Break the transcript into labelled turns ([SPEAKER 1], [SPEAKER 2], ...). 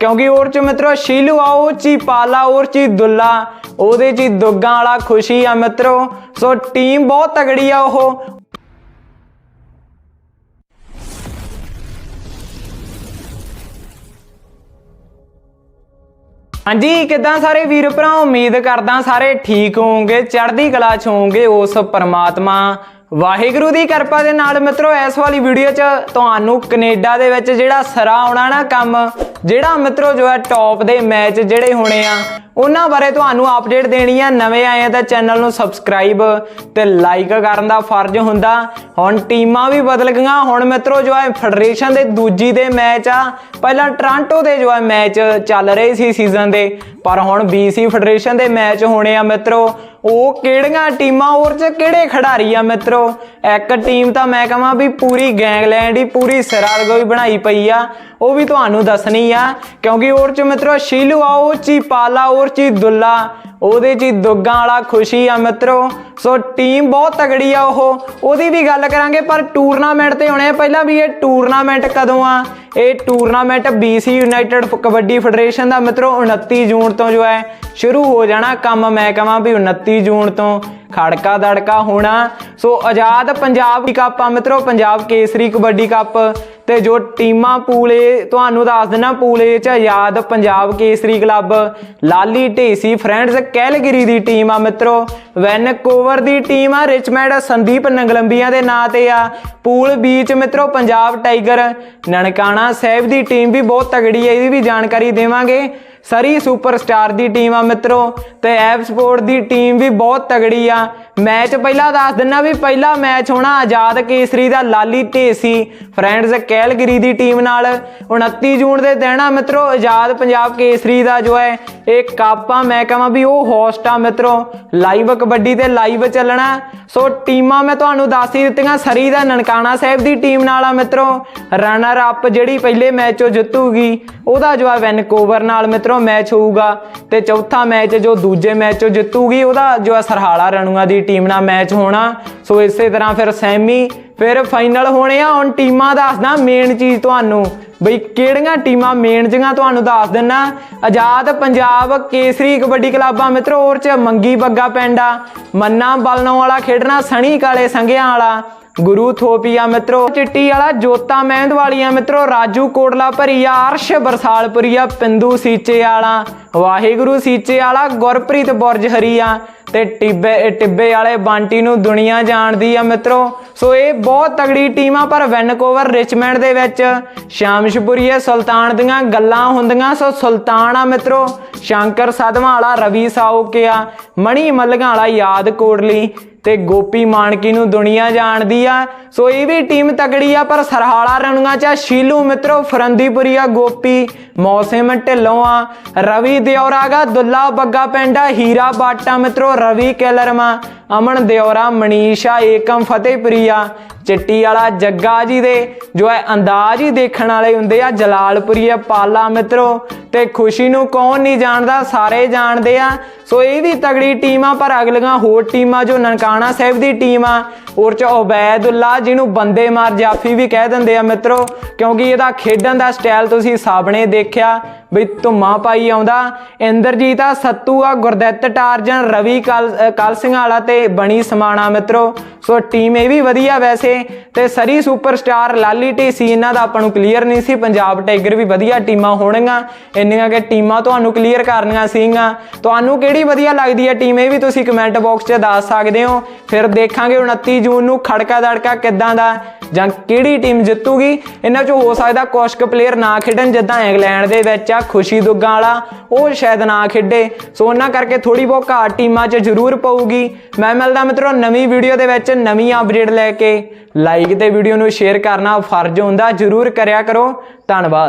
[SPEAKER 1] ਕਿਉਂਕਿ ਹੋਰ ਚ ਮਿੱਤਰੋ ਸ਼ੀਲੂ ਆ, ਉਹ ਚ ਹੀ ਪਾਲਾ, ਹੋਰ ਚ ਦੁੱਲਾ। ਉਹਦੇ ਚ ਹੀ ਦੁੱਗਾਂ ਵਾਲਾ ਖੁਸ਼ੀ ਆ ਮਿੱਤਰੋ। ਸੋ ਟੀਮ ਬਹੁਤ ਤਗੜੀ ਆ ਉਹ। ਹਾਂਜੀ, ਕਿਦਾਂ ਸਾਰੇ ਵੀਰ ਭਰਾ? ਉਮੀਦ ਕਰਦਾ ਸਾਰੇ ਠੀਕ ਹੋਵੋਗੇ, ਚੜ੍ਹਦੀ ਕਲਾ ਚ ਹੋਵੋਗੇ ਉਸ ਪਰਮਾਤਮਾ। ਵਾਹਿਗੁਰੂ ਦੀ ਕਿਰਪਾ ਦੇ ਨਾਲ ਮਿੱਤਰੋ, ਇਸ ਵਾਲੀ ਵੀਡੀਓ 'ਚ ਤੁਹਾਨੂੰ ਕੈਨੇਡਾ ਦੇ ਵਿੱਚ ਜਿਹੜਾ ਸਰਾ ਆਉਣਾ ਨਾ ਕੰਮ ਜਿਹੜਾ ਮਿੱਤਰੋ ਜੋ ਹੈ ਟੌਪ ਦੇ ਮੈਚ ਜਿਹੜੇ ਹੋਣੇ ਆ, ਉਹਨਾਂ ਬਾਰੇ ਤੁਹਾਨੂੰ ਅਪਡੇਟ ਦੇਣੀ ਆ। ਨਵੇਂ ਆਏ ਆ ਤਾਂ ਚੈਨਲ ਨੂੰ ਸਬਸਕ੍ਰਾਈਬ ਤੇ ਲਾਈਕ ਕਰਨ ਦਾ ਫਰਜ਼ ਹੁੰਦਾ। ਹੁਣ ਟੀਮਾਂ ਵੀ ਬਦਲ ਗਈਆਂ। ਹੁਣ ਮਿੱਤਰੋ ਜੋ ਹੈ ਫੈਡਰੇਸ਼ਨ ਦੇ ਦੂਜੀ ਦੇ ਮੈਚ ਆ। ਪਹਿਲਾਂ ਟ੍ਰਾਂਟੋ ਦੇ ਜੋ ਹੈ ਮੈਚ ਚੱਲ ਰਹੇ ਸੀ ਸੀਜ਼ਨ ਦੇ, ਪਰ ਹੁਣ BC ਫੈਡਰੇਸ਼ਨ ਦੇ ਮੈਚ ਹੋਣੇ ਆ ਮਿੱਤਰੋ। ਉਹ ਕਿਹੜੀਆਂ ਟੀਮਾਂ, ਹੋਰ ਚ ਕਿਹੜੇ ਖਿਡਾਰੀ ਆ ਮਿੱਤਰੋ? ਇੱਕ ਟੀਮ ਤਾਂ ਮੈਂ ਕਹਾਂ ਵੀ ਪੂਰੀ ਗੈਂਗਲੈਂਡ ਹੀ, ਪੂਰੀ ਸਿਰਾਲਗੋਈ ਬਣਾਈ ਪਈ ਆ। ਉਹ ਵੀ ਤੁਹਾਨੂੰ ਦੱਸਣੀ ਆ, ਕਿਉਂਕਿ ਹੋਰ ਚ ਮਿੱਤਰੋ ਸ਼ੀਲੂ ਆ, ਉਹ ਚੀ ਪਾਲਾ, ਹੋਰ ਚੀ ਦੁੱਲਾ। ਉਹਦੇ ਚ ਹੀ ਦੁੱਗਾਂ ਵਾਲਾ ਖੁਸ਼ੀ ਆ ਮਿੱਤਰੋ। ਸੋ ਟੀਮ ਬਹੁਤ ਤਗੜੀ ਆ ਉਹ। ਉਹਦੀ ਵੀ ਗੱਲ ਕਰਾਂਗੇ, ਪਰ ਟੂਰਨਾਮੈਂਟ ਤੇ ਹੋਣੇ ਆ। ਪਹਿਲਾਂ ਵੀ ਇਹ ਟੂਰਨਾਮੈਂਟ ਕਦੋਂ ਆ? ਇਹ tournament BC united kabaddi federation ਦਾ ਮਿੱਤਰੋ 29 ਜੂਨ ਤੋਂ ਜੋ ਹੈ, ਸ਼ੁਰੂ ਹੋ ਜਾਣਾ ਕੰਮ। ਮੈਂ ਕਹਾਂ ਵੀ 29 ਜੂਨ ਤੋਂ ਖੜਕਾ ਦੜਕਾ ਹੋਣਾ। ਸੋ ਆਜ਼ਾਦ ਪੰਜਾਬ ਕੱਪ ਆ ਮਿੱਤਰੋ, ਪੰਜਾਬ ਕੇਸਰੀ ਕਬੱਡੀ ਕੱਪ ਤੇ ਜੋ ਟੀਮਾਂ ਪੂਲੇ, ਤੁਹਾਨੂੰ ਦੱਸ ਦਿੰਨਾ ਪੂਲੇ ਚ Azad Punjab Kesari club, Lali Dhesi friends Calgary ਦੀ ਟੀਮ ਆ ਮਿੱਤਰੋ। ਵੈਨਕੂਵਰ ਦੀ ਟੀਮ ਆ, ਰਿਚਮੈਂਡ ਸੰਦੀਪ ਨੰਗਲੰਬੀਆਂ ਦੇ ਨਾਂ ਤੇ ਆ। ਪੂਲ ਬੀਚ ਮਿੱਤਰੋ, ਪੰਜਾਬ ਟਾਈਗਰ। ਨਨਕਾਣਾ ਸਾਹਿਬ ਦੀ ਟੀਮ ਵੀ ਬਹੁਤ ਤਗੜੀ ਹੈ ਇਹਦੀ ਵੀ ਜਾਣਕਾਰੀ ਦੇਵਾਂਗੇ। ਸਰੀ ਸੁਪਰਸਟਾਰ ਦੀ ਟੀਮ ਆ ਮਿੱਤਰੋ, ਤੇ ਐਪ ਸਪੋਰਟ ਦੀ ਟੀਮ ਵੀ ਬਹੁਤ ਤਗੜੀ ਆ। ਮੈਚ ਪਹਿਲਾਂ ਦੱਸ ਦਿੰਨਾ ਵੀ ਪਹਿਲਾ ਮੈਚ ਹੋਣਾ ਆਜ਼ਾਦ ਕੇਸਰੀ ਦਾ ਲਾਲੀ ਢੇਸੀ ਫਰੈਂਡਸ ਕੈਲਗਰੀ ਦੀ ਟੀਮ ਨਾਲ 29 ਜੂਨ ਦੇ ਦਿਨ ਆ ਮਿੱਤਰੋ, ਆਜ਼ਾਦ ਪੰਜਾਬ ਕੇਸਰੀ ਦਾ ਜੋ ਹੈ, ਇਹ ਕਾਪਾ, ਮੈਂ ਕਹਾਂ ਵੀ ਉਹ ਹੋਸਟ ਆ ਮਿੱਤਰੋ। ਲਾਈਵ ਕਬੱਡੀ ਤੇ ਲਾਈਵ ਚੱਲਣਾ। ਸੋ ਟੀਮਾਂ ਮੈਂ ਤੁਹਾਨੂੰ ਦੱਸ ਹੀ ਦਿੱਤੀਆਂ, ਸਰੀ ਦਾ ਨਨਕਾਣਾ ਸਾਹਿਬ ਦੀ ਟੀਮ ਨਾਲ ਆ ਮਿੱਤਰੋ। ਰਨਰ ਅਪ ਜਿਹੜੀ ਪਹਿਲੇ ਮੈਚ ਚੋਂ ਜਿੱਤੂਗੀ, ਉਹਦਾ ਜੋ ਹੈ ਵੈਨਕੂਵਰ ਨਾਲ ਮਿੱਤਰੋ। ਮੈਚ ਹੋਊਗਾ ਤੇ ਚੌਥਾ ਮੈਚ ਜੋ ਦੂਜੇ ਮੈਚ ਜਿੱਤੂਗੀ, ਉਹਦਾ ਜੋ ਹੈ ਸਰਹਾਲਾ ਰਣੂਆ ਦੀ ਟੀਮ ਨਾਲ ਮੈਚ ਹੋਣਾ। ਸੋ ਇਸੇ ਤਰ੍ਹਾਂ ਫਿਰ ਸੈਮੀ ਫਿਰ ਫਾਈਨਲ ਹੋਣੇ ਆ। ਹੁਣ ਟੀਮਾਂ ਦੱਸਦਾ ਮੇਨ ਚੀਜ਼ ਤੁਹਾਨੂੰ। ਬਈ ਕਿਹੜੀਆਂ ਟੀਮਾਂ ਮੇਨ ਜਿਹੀਆਂ ਤੁਹਾਨੂੰ ਦੱਸ ਦਿੰਨਾ। ਆਜ਼ਾਦ ਪੰਜਾਬ ਕੇਸਰੀ ਕਬੱਡੀ ਕਲੱਬ ਆ ਮਿੱਤਰੋ, ਹੋਰ ਚ ਮੰਗੀ ਬੱਗਾ ਪਿੰਡ ਆ। ਮੰਨਾ ਬਲਨੋਂ ਵਾਲਾ ਖੇਡਣਾ, ਸਣੀ ਕਾਲੇ ਸੰਘਿਆਂ ਵਾਲਾ। ਗੁਰੂ ਥੋਪੀਆ ਮਿੱਤਰੋ, ਚਿੱਟੀ ਵਾਲਾ, ਜੋਤਾ ਮਹਿੰਦ ਵਾਲੀਆਂ ਮਿੱਤਰੋ, ਰਾਜੂ ਕੋਟਲਾ ਭਰੀਆ ਅਰਸ਼ ਬਰਸਾਲਪੁਰੀਆ ਪਿੰਦੂ ਸੀਚੇ ਵਾਲਾ, ਵਾਹਿਗੁਰੂ ਸੀਚੇ ਵਾਲਾ, ਗੁਰਪ੍ਰੀਤ ਬੁਰਜ ਹਰੀਆ। ਤੇ ਟਿੱਬੇ ਟਿੱਬੇ ਵਾਲੇ ਬਾਂਟੀ ਨੂੰ ਦੁਨੀਆ ਜਾਣਦੀ ਆ ਮਿੱਤਰੋ। ਸੋ ਇਹ ਬਹੁਤ ਤਗੜੀ ਟੀਮ ਆ, ਪਰ ਵੈਨਕੂਵਰ ਰਿਚਮੈਂਡ ਦੇ ਵਿੱਚ ਸ਼ਾਮਸ਼ਪੁਰੀਏ ਸੁਲਤਾਨ ਦੀਆਂ ਗੱਲਾਂ ਹੁੰਦੀਆਂ। ਸੋ ਸੁਲਤਾਨ ਆ ਮਿੱਤਰੋ, ਸ਼ੰਕਰ ਸਾਧਵਾਂ ਵਾਲਾ ਰਵੀ ਸਾਉਕਿਆ ਮਣੀ ਮੱਲਗਾਂ ਵਾਲਾ ਯਾਦ ਕੋਟਲੀ ਤੇ ਗੋਪੀ ਮਾਨਕੀ ਨੂੰ ਦੁਨੀਆ ਜਾਣਦੀ ਆ। ਸੋ ਇਹ ਵੀ ਟੀਮ ਤਗੜੀ ਆ, ਪਰ ਸਰਹਾਲਾ ਰਣੂਆਂ ਚ ਸ਼ੀਲੂ ਮਿੱਤਰੋ ਫਰੰਦੀਪੁਰੀਆ ਗੋਪੀ ਮੌਸਮ ਢਿੱਲੋਂ ਆ। ਰਵੀ ਦਿਉਰਾਗਾ ਦੁੱਲਾ ਬੱਗਾ ਪਿੰਡਾ ਹੀਰਾ ਬਾਟਾ ਮਿੱਤਰੋ ਰਵੀ ਕੈਲਰਮਾ ਅਮਨ ਦਿਓਰਾ, ਮਨੀਸ਼ਾ, ਏਕਮ, ਫਤਿਹਪੁਰੀਆ। ਚਿੱਟੀ ਵਾਲਾ ਜੱਗਾ ਜੀ ਦੇ, ਜੋ ਹੈ ਅੰਦਾਜ਼ ਹੀ ਦੇਖਣ ਵਾਲੇ ਹੁੰਦੇ ਆ ਜਲਾਲਪੁਰੀਆ ਪਾਲਾ ਮਿੱਤਰੋ। ਤੇ ਖੁਸ਼ੀ ਨੂੰ ਕੌਣ ਨਹੀਂ ਜਾਣਦਾ, ਸਾਰੇ ਜਾਣਦੇ ਆ। ਸੋ ਇਹ ਵੀ ਤਗੜੀ ਟੀਮ ਆ, ਪਰ ਅਗਲੀਆਂ ਹੋਰ ਟੀਮਾਂ, ਜੋ ਨਨਕਾਣਾ ਸਾਹਿਬ ਦੀ ਟੀਮ ਆ ਔਰ ਚ ਉਬੈਦੁੱਲਾ ਜਿਹਨੂੰ ਬੰਦੇ ਮਾਰ ਜਾਫੀ ਵੀ ਕਹਿ ਦਿੰਦੇ ਆ ਮਿੱਤਰੋ। ਕਿਉਂਕਿ ਇਹਦਾ ਖੇਡਣ ਦਾ ਸਟਾਈਲ ਤੁਸੀਂ ਸਾਹਮਣੇ ਦੇਖਿਆ ਬਈ ਧੁੰਮਾ ਪਾਈ ਆਉਂਦਾ। ਇੰਦਰਜੀਤ ਆ, ਸੱਤੂ ਆ, ਗੁਰਦਿੱਤ, ਟਾਰਜਨ, ਰਵੀ, ਕਾਲ ਕਲ ਸਿੰਘ ਵਾਲਾ ਤੇ ਬਣੀ ਸਮਾਣਾ ਮਿੱਤਰੋ। ਸੋ ਟੀਮ ਇਹ ਵੀ ਵਧੀਆ ਵੈਸੇ। ਤੇ ਸਰੀ ਸੁਪਰਸਟਾਰ ਲਾਲੀ ਢੀਸੀ, ਇਹਨਾਂ ਦਾ ਆਪਾਂ ਨੂੰ ਕਲੀਅਰ ਨਹੀਂ ਸੀ। ਪੰਜਾਬ ਟਾਈਗਰ ਵੀ ਵਧੀਆ ਟੀਮਾਂ ਹੋਣਗੀਆਂ। ਇੰਨੀਆਂ ਕਿ ਟੀਮਾਂ ਤੁਹਾਨੂੰ ਕਲੀਅਰ ਕਰਨੀਆਂ ਸੀਗੀਆਂ। ਤੁਹਾਨੂੰ ਕਿਹੜੀ ਵਧੀਆ ਲੱਗਦੀ ਹੈ ਟੀਮ ਇਹ ਵੀ ਤੁਸੀਂ ਕਮੈਂਟ ਬਾਕਸ 'ਚ ਦੱਸ ਸਕਦੇ ਹੋ। ਫਿਰ ਦੇਖਾਂਗੇ 29 ਜੂਨ ਨੂੰ ਖੜਕਾ ਦੜਕਾ ਕਿੱਦਾਂ ਦਾ ਜਾਂ ਕਿਹੜੀ ਟੀਮ ਜਿੱਤੂਗੀ। ਇਹਨਾਂ 'ਚੋਂ ਹੋ ਸਕਦਾ ਕੁਝ ਕੁ ਪਲੇਅਰ ਨਾ ਖੇਡਣ, ਜਿੱਦਾਂ ਇੰਗਲੈਂਡ ਦੇ ਵਿੱਚ ਆ। ਆ ਖੁਸ਼ੀ ਦੁੱਗਾਂ ਵਾਲਾ, ਉਹ ਸ਼ਾਇਦ ਨਾ ਖੇਡੇ। ਸੋ ਉਹਨਾਂ ਕਰਕੇ ਥੋੜੀ ਬਹੁਤ ਘਾਟ ਟੀਮਾਂ 'ਚ ਜ਼ਰੂਰ ਪਊਗੀ। ਮੈਂ ਮਿਲਦਾ ਮਿੱਤਰੋ ਨਵੀਂ ਵੀਡੀਓ ਦੇ ਵਿੱਚ ਨਵੀਂ ਅਪਡੇਟ ਲੈ ਕੇ। ਲਾਈਕ ਤੇ ਵੀਡੀਓ ਨੂੰ ਸ਼ੇਅਰ ਕਰਨਾ ਫਰਜ਼ ਹੁੰਦਾ, ਜ਼ਰੂਰ ਕਰਿਆ ਕਰੋ। ਧੰਨਵਾਦ।